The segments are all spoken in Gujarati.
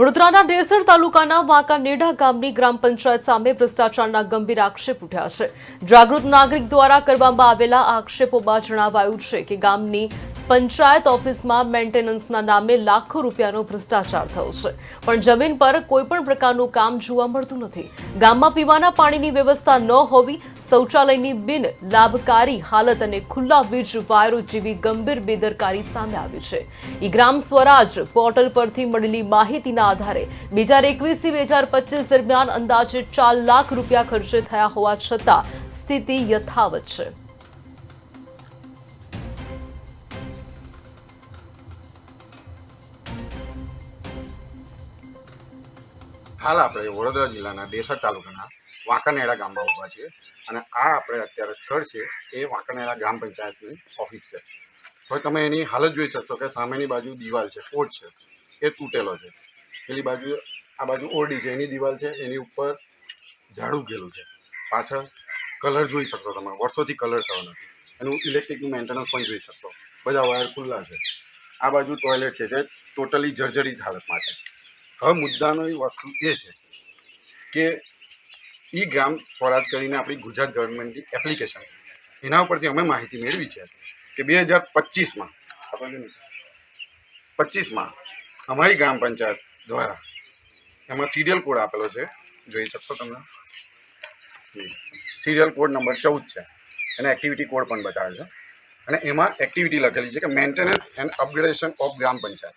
વડોદરાના ડેસર તાલુકાના વાંકાનેડા ગામની ગ્રામ પંચાયત સામે ભ્રષ્ટાચારના ગંભીર આક્ષેપ ઉઠ્યા છે. જાગૃત નાગરિક દ્વારા કરવામાં આવેલા આક્ષેપોમાં જણાવાયું છે કે ગામની પંચાયત ઓફિસમાં મેન્ટેનન્સના નામે લાખો રૂપિયાનો ભ્રષ્ટાચાર થયો છે. પણ જમીન પર કોઈ પણ પ્રકારનું કામ જોવા મળતું નથી. ગામમાં પીવાના પાણીની વ્યવસ્થા ન હોવી શૌચાલયની બિન લાભકારી હાલત અને ખુલ્લા વીજ વાયરો જેવી ગંભીર બેદરકારી સામે આવી છે. ઈ ગ્રામ સ્વરાજ પોર્ટલ પરથી મળેલી માહિતીના આધારે બે હજાર એકવીસથી બે હજાર પચીસ દરમિયાન અંદાજે ચાર લાખ રૂપિયા ખર્ચે થયા હોવા છતાં સ્થિતિ યથાવત છે. હાલ આપણે વડોદરા જિલ્લાના ડેસર તાલુકાના વાંકાનેડા ગામમાં ઊભા છીએ અને આ આપણે અત્યારે સ્થળ છે એ વાંકાનેડા ગ્રામ પંચાયતની ઓફિસ છે. હવે તમે એની હાલત જોઈ શકશો કે સામેની બાજુ દિવાલ છે કોટ છે, એ તૂટેલો છે. પેલી બાજુ, આ બાજુ ઓરડી છે, એની દિવાલ છે, એની ઉપર ઝાડ ઉગેલું છે. પાછળ કલર જોઈ શકશો તમે, વર્ષોથી કલર થયો નથી. એનું ઇલેક્ટ્રિકનું મેન્ટેનન્સ પણ જોઈ શકશો. બધા વાયર ખુલ્લા છે. આ બાજુ ટોયલેટ છે, જે ટોટલી જર્જરિત હાલતમાં છે. હવે મુદ્દાનો વસ્તુ એ છે કે ઈ ગ્રામ સ્વરાજ કરીને આપણી ગુજરાત ગવર્મેન્ટની એપ્લિકેશન એના ઉપરથી અમે માહિતી મેળવી છે કે બે હજાર પચીસમાં પચીસમાં અમારી ગ્રામ પંચાયત દ્વારા એમાં સિરિયલ કોડ આપેલો છે. જોઈ શકશો તમે? સિરિયલ કોડ નંબર ચૌદ છે. અને એક્ટિવિટી કોડ પણ બતાવે છે. અને એમાં એક્ટિવિટી લખેલી છે કે maintenance and upgradation of gram panchayat.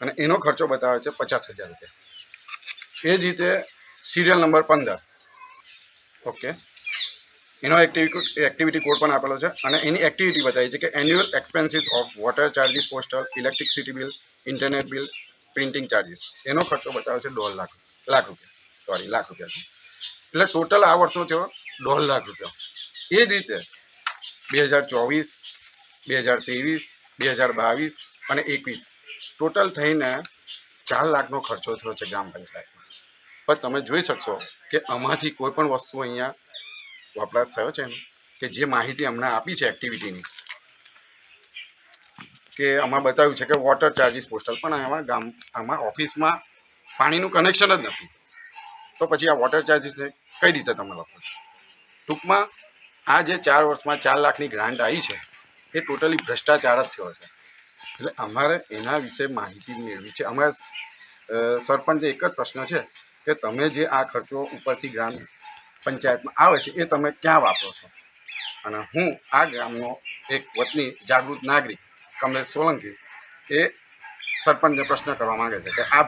અને એનો ખર્ચો બતાવે છે પચાસ હજાર રૂપિયા. એ જ રીતે સિરિયલ નંબર પંદર. ઓકે. એનો એક્ટિવિટી એક્ટિવિટી કોડ પણ આપેલો છે અને એની એક્ટિવિટી બતાવી છે કે annual expenses of water charges postal electricity bill internet bill printing charges એનો ખર્ચો બતાવે છે દોઢ લાખ લાખ રૂપિયા. સોરી લાખ રૂપિયા એટલે ટોટલ આ વર્ષનો થયો દોઢ લાખ રૂપિયા. એ જ રીતે બે હજાર ચોવીસ, બે હજાર ત્રેવીસ, બે હજાર બાવીસ અને એકવીસ. ટોટલ થઈને ચાર લાખનો ખર્ચો થયો છે ગ્રામ પંચાયતમાં. પણ તમે જોઈ શકશો કે આમાંથી કોઈ પણ વસ્તુ અહીંયા વપરાશ થયો છે કે જે માહિતી અમને આપી છે એક્ટિવિટીની કે આમાં બતાવ્યું છે કે વોટર ચાર્જિસ પોસ્ટલ પણ આમાં ગામ, આમાં ઓફિસમાં પાણીનું કનેક્શન જ નથી. તો પછી આ વોટર ચાર્જિસને કઈ રીતે તમે લખો છો? ટૂંકમાં, આ જે ચાર વર્ષમાં ચાર લાખની ગ્રાન્ટ આવી છે, એ ટોટલી ભ્રષ્ટાચાર જ થયો છે. એટલે અમારે એના વિશે માહિતી મેળવી છે. અમારે સરપંચે એક જ પ્રશ્ન છે. કે તમે જે આ ખર્ચો ઉપરથી ગ્રામ પંચાયતમાં આવે છે, એ તમે ક્યાં વાપરો છો? અને હું આ ગામનો એક વતની જાગૃત નાગરિક કમલેશ સોલંકી એ સરપંચને પ્રશ્ન કરવા માંગે છે કે આ